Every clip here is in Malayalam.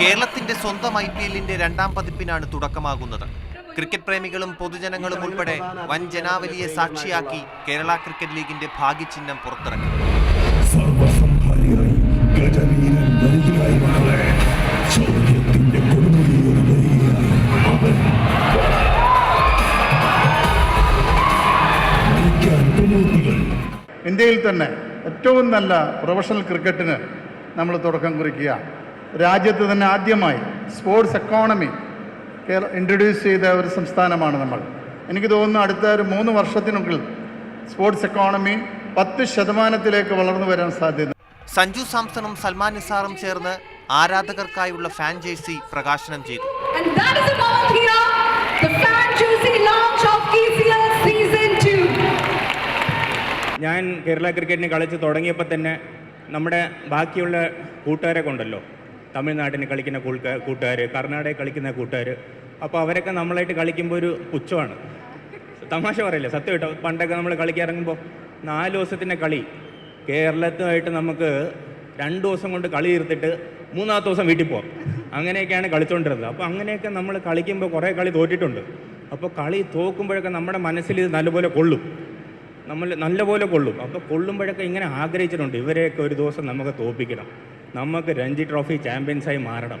കേരളത്തിന്റെ സ്വന്തം ഐ പി എല്ലിന്റെ രണ്ടാം പതിപ്പിനാണ് തുടക്കമാകുന്നത്. ക്രിക്കറ്റ് പ്രേമികളും പൊതുജനങ്ങളും ഉൾപ്പെടെ വൻ ജനാവലിയെ സാക്ഷിയാക്കി കേരള ക്രിക്കറ്റ് ലീഗിന്റെ ഭാഗ്യചിഹ്നം പുറത്തിറക്കി. ഗജവീരൻ ഇന്ത്യയിൽ തന്നെ ഏറ്റവും നല്ല പ്രൊഫഷണൽ ക്രിക്കറ്റിന് നമ്മൾ തുടക്കം കുറിക്കുക. രാജ്യത്ത് തന്നെ ആദ്യമായി സ്പോർട്സ് എക്കോണമി ഇൻട്രൊഡ്യൂസ് ചെയ്ത ഒരു സംസ്ഥാനമാണ് നമ്മൾ. എനിക്ക് തോന്നുന്നു അടുത്ത ഒരു മൂന്ന് വർഷത്തിനുള്ളിൽ സ്പോർട്സ് എക്കോണമി പത്ത് ശതമാനത്തിലേക്ക് വളർന്നു വരാൻ സാധ്യത സഞ്ജു സാംസണും സൽമാൻ നിസാറും ചേർന്ന് ആരാധകർക്കായുള്ള ഫാൻ ജേഴ്സി പ്രകാശനം ചെയ്തു. ഞാൻ കേരള ക്രിക്കറ്റിന് കളിച്ച് തുടങ്ങിയപ്പോൾ തന്നെ നമ്മുടെ ബാക്കിയുള്ള കൂട്ടുകാരെ കൊണ്ടല്ലോ. തമിഴ്നാട്ടിന് കളിക്കുന്ന കൂട്ടുകാർ കർണാടക കളിക്കുന്ന കൂട്ടുകാർ അപ്പോൾ അവരൊക്കെ നമ്മളായിട്ട് കളിക്കുമ്പോൾ ഒരു പുച്ഛമാണ്. തമാശ പറയില്ല? സത്യം കേട്ടോ. പണ്ടൊക്കെ നമ്മൾ കളിക്കിറങ്ങുമ്പോൾ നാല് ദിവസത്തിന്റെ കളി. കേരളത്തുമായിട്ട് നമുക്ക് രണ്ട് ദിവസം കൊണ്ട് കളി തീർത്തിട്ട് മൂന്നാമത്തെ ദിവസം വീട്ടിൽ പോകാം അങ്ങനെയൊക്കെയാണ് കളിച്ചുകൊണ്ടിരുന്നത് അപ്പോൾ അങ്ങനെയൊക്കെ നമ്മൾ കളിക്കുമ്പോൾ കുറേ കളി തോറ്റിട്ടുണ്ട്. അപ്പോൾ കളി തോക്കുമ്പോഴൊക്കെ നമ്മുടെ മനസ്സിൽ ഇത് നല്ലപോലെ കൊള്ളും. നമ്മൾ നല്ലപോലെ കൊള്ളും. അപ്പോൾ കൊള്ളുമ്പോഴൊക്കെ ഇങ്ങനെ ആഗ്രഹിച്ചിട്ടുണ്ട്. ഇവരെയൊക്കെ ഒരു ദിവസം നമുക്ക് തോപ്പിക്കണം നമുക്ക് രഞ്ജി ട്രോഫി ചാമ്പ്യൻസായി മാറണം.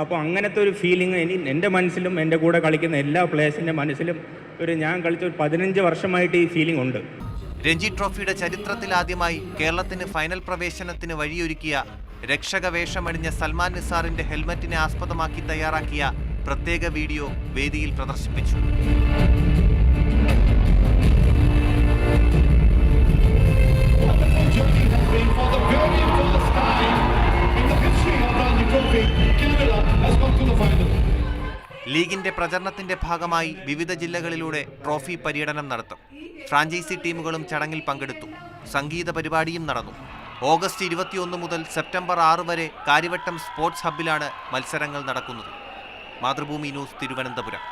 അപ്പോൾ അങ്ങനത്തെ ഒരു ഫീലിംഗ് ഇനി എന്റെ മനസ്സിലും എന്റെ കൂടെ കളിക്കുന്ന എല്ലാ പ്ലേയേഴ്സിന്റെ മനസ്സിലും ഒരു ഞാൻ കളിച്ച ഒരു പതിനഞ്ച് വർഷമായിട്ട് ഈ ഫീലിംഗ് ഉണ്ട്. രഞ്ജി ട്രോഫിയുടെ ചരിത്രത്തിൽ ആദ്യമായി കേരളത്തിന് ഫൈനൽ പ്രവേശനത്തിന് വഴിയൊരുക്കിയ രക്ഷക വേഷമണിഞ്ഞ സൽമാൻ നിസാറിന്റെ ഹെൽമറ്റിനെ ആസ്പദമാക്കി തയ്യാറാക്കിയ പ്രത്യേക വീഡിയോ വേദിയിൽ പ്രദർശിപ്പിച്ചു. ലീഗിന്റെ പ്രചരണത്തിന്റെ ഭാഗമായി വിവിധ ജില്ലകളിലൂടെ ട്രോഫി പര്യടനം നടത്തും. ഫ്രാഞ്ചൈസി ടീമുകളും ചടങ്ങിൽ പങ്കെടുത്തു. സംഗീത പരിപാടിയും നടന്നു. ഓഗസ്റ്റ് ഇരുപത്തിയൊന്ന് മുതൽ സെപ്റ്റംബർ ആറ് വരെ കാര്യവട്ടം സ്പോർട്സ് ഹബ്ബിലാണ് മത്സരങ്ങൾ നടക്കുന്നത്. മാതൃഭൂമി ന്യൂസ് തിരുവനന്തപുരം.